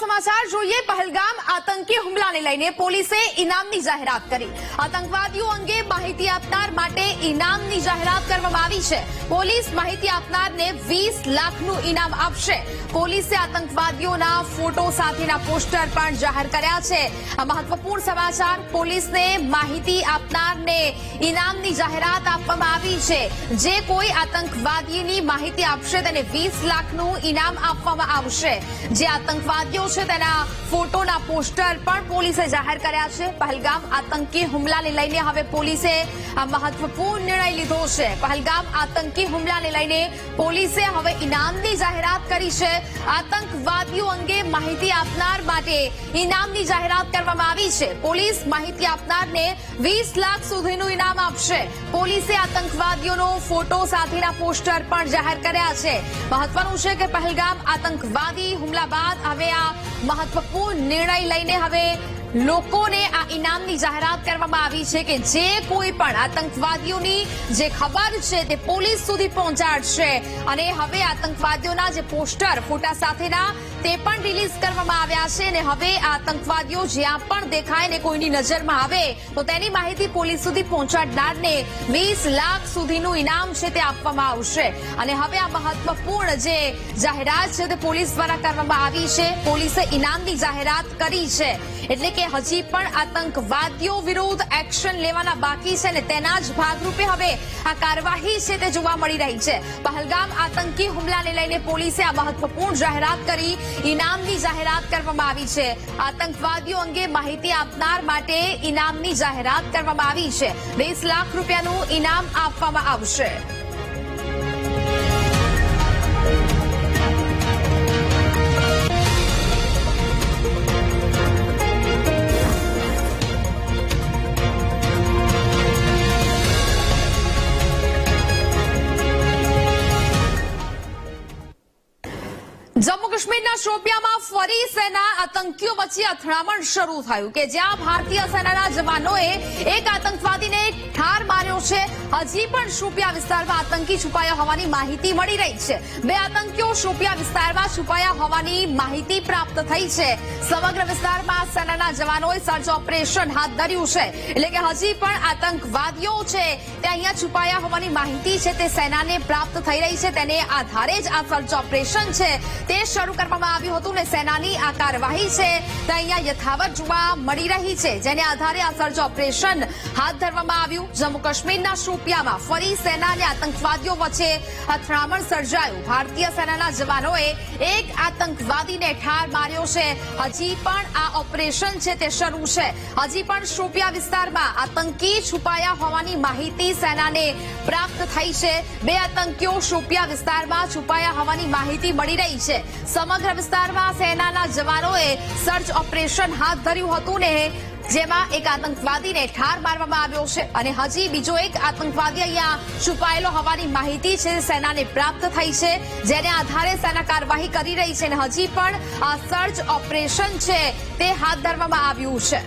સમાચાર જોઈએ પહલગામ આતંકી હુમલાને લઈને પોલીસે ઇનામની જાહેરાત કરી આતંકવાદીઓ અંગે માહિતી આપનાર માટે ઇનામની જાહેરાત કરવામાં આવી છે પોલીસ માહિતી આપનારને વીસ લાખનું ઇનામ આપશે પોલીસે આતંકવાદીઓના ફોટો સાથેના પોસ્ટર પણ જાહેર કર્યા છે આ મહત્વપૂર્ણ સમાચાર પોલીસને માહિતી આપનારને ઇનામની જાહેરાત આપવામાં આવી છે જે કોઈ આતંકવાદીની માહિતી આપશે તેને વીસ લાખનું ઇનામ આપવામાં આવશે જે આતંકવાદીઓ છે તેના ફોટોના પોસ્ટર પણ પોલીસે જાહેર કર્યા છે. પહેલગામ આતંકી હુમલાને લઈને હવે પોલીસે આ મહત્વપૂર્ણ નિર્ણય લીધો છે. પહેલગામ આતંકી હુમલાને લઈને પોલીસે હવે ઇનામની જાહેરાત કરી છે. આતંકવાદીઓ અંગે માહિતી આપનાર માટે ઇનામની જાહેરાત કરવામાં આવી છે. પોલીસ માહિતી આપનારને વીસ લાખ સુધીનું ઇનામ આપશે. પોલીસે આતંકવાદીઓનો ફોટો સાથેના પોસ્ટર પણ જાહેર કર્યા છે. મહત્વનું છે કે પહેલગામ આતંકવાદી હુમલા બાદ હવે આ મહત્વપૂર્ણ નિર્ણય લઈને હવે લોકોને આ ઇનામની જાહેરાત કરવામાં આવી છે કે જે કોઈ પણ આતંકવાદીઓની જે ખબર છે તે પોલીસ સુધી પહોંચાડશે. અને હવે આતંકવાદીઓના જે પોસ્ટર ફોટા સાથેના તે પણ રિલીઝ કરવામાં આવ્યા છે અને હવે આતંકવાદીઓ જ્યાં પણ દેખાય ને કોઈની નજરમાં આવે, તો તેની માહિતી પોલીસ સુધી પહોંચાડનારને વીસ લાખ સુધીનું ઇનામ છે તે આપવામાં આવશે. અને હવે આ મહત્વપૂર્ણ જે જાહેરાત છે તે પોલીસ દ્વારા કરવામાં આવી છે. પોલીસે ઇનામની જાહેરાત કરી છે. એટલે કે હજી પણ આતંકવાદીઓ વિરુદ્ધ એક્શન લેવાના બાકી છે ને તેના જ ભાગરૂપે હવે આ કાર્યવાહી છે તે જોવા મળી રહી છે. પહલગામ આતંકી હુમલાને લઈને પોલીસે આ મહત્વપૂર્ણ જાહેરાત કરી ઇનામની જાહેરાત કરવામાં આવી છે. આતંકવાદીઓ અંગે માહિતી આપનાર માટે ઇનામની જાહેરાત કરવામાં આવી છે. વીસ લાખ રૂપિયાનું ઇનામ આપવામાં આવશે. જમ્મુ કાશ્મીરના શોપિયામાં ફરી સેના આતંકીઓ વચ્ચે અથડામણ શરૂ થયું કે જ્યાં ભારતીય સેનાના જવાનોએ એક આતંકવાદીને ઠાર માર્યો છે. હજી પણ શોપિયા વિસ્તારમાં આતંકી છુપાયા હોવાની માહિતી મળી રહી છે. બે આતંકીઓ શોપિયા વિસ્તારમાં છુપાયા હોવાની માહિતી પ્રાપ્ત થઈ છે. સમગ્ર વિસ્તારમાં સેનાના જવાનોએ સર્ચ ઓપરેશન હાથ ધર્યું છે. એટલે કે હજી પણ આતંકવાદીઓ છે તે અહીંયા છુપાયા હોવાની માહિતી છે તે સેનાને પ્રાપ્ત થઈ રહી છે. તેને આધારે જ આ સર્ચ ઓપરેશન છે. તે શરૂ કરવામાં આવ્યું હતું ને સેનાની આ કાર્યવાહી છે, તે અહીંયા યથાવત જોવા મળી રહી છે, જેને આધારે આ સર્ચ ઓપરેશન હાથ ધરવામાં આવ્યું. જમ્મુ કાશ્મીરના શોપિયામાં ફરી સેના અને આતંકવાદીઓ વચ્ચે અથડામણ સર્જાયું. ભારતીય સેનાના જવાનોએ એક આતંકવાદીને ઠાર માર્યો છે. હજી પણ આ ઓપરેશન છે તે શરૂ છે. હજી પણ શોપિયા વિસ્તારમાં આતંકી છુપાયા હોવાની માહિતી સેનાને પ્રાપ્ત થઈ છે. બે આતંકીઓ શોપિયા વિસ્તારમાં છુપાયા હોવાની માહિતી મળી રહી છે. સમગ્ર વિસ્તારમાં સેનાના જવાનોએ સર્ચ ઓપરેશન હાથ ધર્યું હતું ને જેમાં એક આતંકવાદીને ઠાર મારવામાં આવ્યો છે અને હજી બીજો એક આતંકવાદી અહીંયા છુપાયેલો હોવાની માહિતી છે, સેનાને પ્રાપ્ત થઈ છે, જેને આધારે સેના કાર્યવાહી કરી રહી છે અને હજી પણ સર્ચ ઓપરેશન છે તે હાથ ધરવામાં આવ્યું છે.